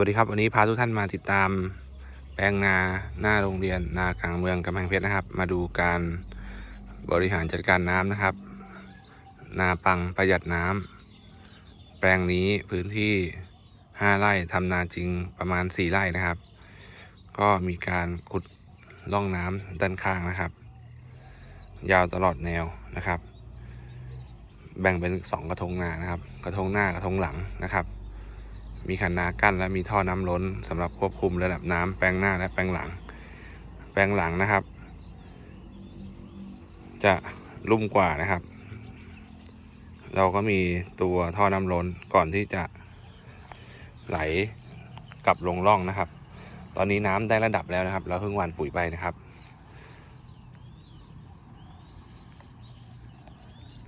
วัสดีครับวันนี้พาทุกท่านมาติดตามแปลงนาหน้าโรงเรียนนากลางเมืองกำแพงเพชรนะครับ มาดูการบริหารจัดการน้ำนะครับ นาปังประหยัดน้ำแปลงนี้พื้นที่ 5 ไร่ทำนาจริงประมาณ 4 ไร่นะครับ ก็มีการขุดร่องน้ำด้านข้างนะครับ ยาวตลอดแนวนะครับ แบ่งเป็น 2 กระทงนานะครับ กระทงหน้ากระทงหลังนะครับ มีคันนากั้นและมีท่อน้ำล้นสำหรับควบคุมระดับน้ำแปลงหน้าและแปลงหลัง แปลงหลังนะครับ จะลุ่มกว่านะครับ เราก็มีตัวท่อน้ำล้นก่อนที่จะไหลกลับลงร่องนะครับ ตอนนี้น้ำได้ระดับแล้วนะครับ เราเพิ่งหว่านปุ๋ยไปนะครับ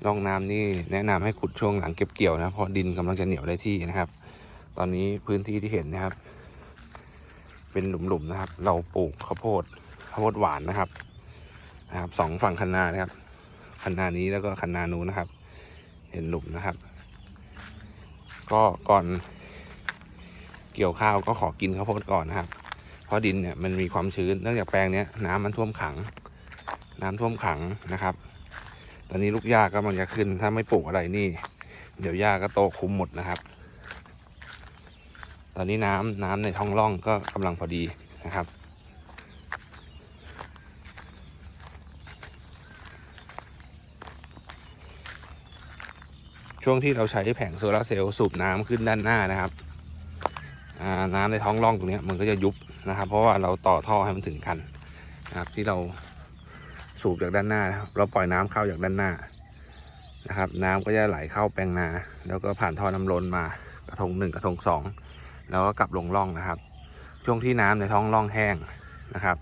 ร่องน้ำนี่แนะนำให้ขุดช่วงหลังเก็บเกี่ยวนะเพราะดินกำลังจะเหนียวได้ที่นะครับ ตอนนี้พื้นที่ที่เห็นนะครับ เป็นหลุมๆนะครับ เราปลูกข้าวโพดข้าวโพดหวานนะครับ นะครับสองฝั่งคันนานะครับคันนานี้แล้วก็คันนานู้นนะครับ เห็นหลุมนะครับ ก็ก่อนเกี่ยวข้าวก็ขอกินข้าวโพดก่อนนะครับ เพราะดินเนี่ยมันมีความชื้นเนื่องจากแปลงเนี้ยน้ำมันท่วมขัง น้ำท่วมขังนะครับ ตอนนี้ลูกหญ้าก็มันจะขึ้นถ้าไม่ปลูกอะไรนี่ เดี๋ยวหญ้าก็โตคุมหมดนะครับ ตอนนี้น้ำน้ำในท้องร่องก็กำลังพอดีนะครับ ช่วงที่เราใช้แผงโซลาร์เซลล์สูบน้ำขึ้นด้านหน้านะครับอ่าน้ำในท้องร่องตรงนี้มันก็จะยุบนะครับ เพราะว่าเราต่อท่อให้มันถึงกันนะครับที่เราสูบจากด้านหน้านะครับเราปล่อยน้ำเข้าจากด้านหน้านะครับ น้ำก็จะไหลเข้าแปลงนา แล้วก็ผ่านท่อน้ำล้นมากระทงหนึ่งกระทงสอง แล้วก็กลับลงร่องนะครับ ช่วงที่น้ำในท้องร่องแห้งนะครับ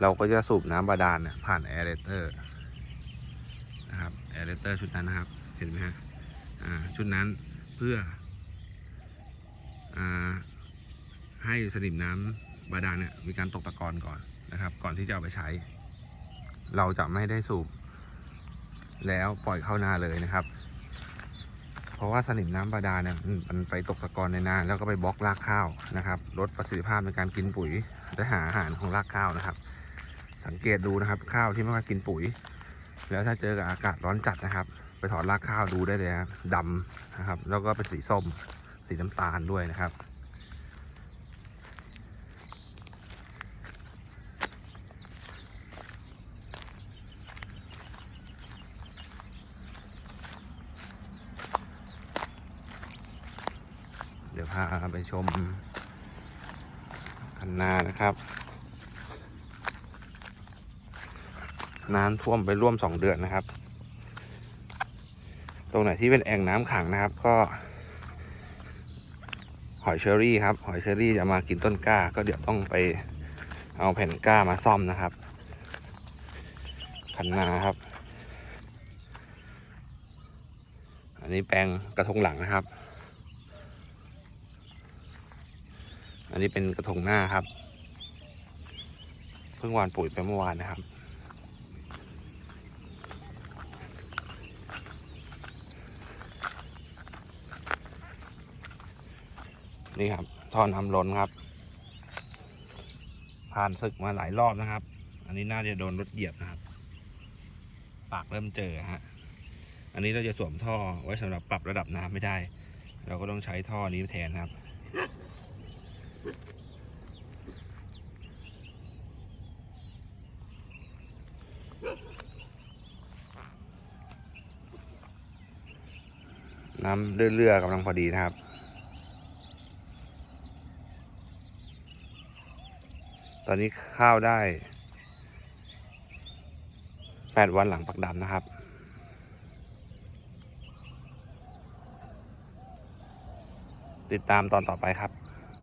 เราก็จะสูบน้ำบาดาลเนี่ยผ่านแอร์เรเตอร์นะครับแอร์เรเตอร์ชุดนั้นนะครับ เห็นไหมฮะชุดนั้นเพื่ออให้สนิมน้ำบาดาลเนี่ยมีการตกตะกอนก่อนนะครับ ก่อนที่จะเอาไปใช้ เราจะไม่ได้สูบแล้วปล่อยเข้านาเลยนะครับ เพราะว่าสนิมน้ำบาดาลเนี่ยมันไปตกตะกอนในนาแล้วก็ไปบล็อกรากข้าวนะครับลดประสิทธิภาพในการกินปุ๋ยและหาอาหารของรากข้าวนะครับ สังเกตดูนะครับข้าวที่ไม่ค่อยกินปุ๋ย แล้วถ้าเจอกับอากาศร้อนจัดนะครับ ไปถอดรากข้าวดูได้เลยครับดำนะครับ แล้วก็เป็นสีส้ม สีน้ำตาลด้วยนะครับ พาไปชมคันนานะครับ น้ำท่วมไปร่วมสองเดือนนะครับ ตรงไหนที่เป็นแอ่งน้ำขังนะครับ ก็ หอยเชอรี่ครับ หอยเชอรี่จะมากินต้นกล้า ก็เดี๋ยวต้องไปเอาแผ่นกล้ามาซ่อมนะครับคันนาครับ อันนี้แปลงกระทงหลังนะครับ นนี้เป็นกระทงหน้าครับ เพิ่งหวานปุ๋ยไปเมื่อวานนะครับ นี่ครับท่อน้ำล้นครับ ผ่านศึกมาหลายรอบนะครับ อันนี้น่าจะโดนรถเหยียบนะครับ ปากเริ่มเจอฮะ อันนี้เราจะสวมท่อไว้สำหรับปรับระดับน้ำไม่ได้ เราก็ต้องใช้ท่อนี้แทนครับ น้ำเรื่อยๆกำลังพอดีนะครับ ตอนนี้ข้าวได้8วันหลังปักดำนะครับ ติดตามตอนต่อไปครับ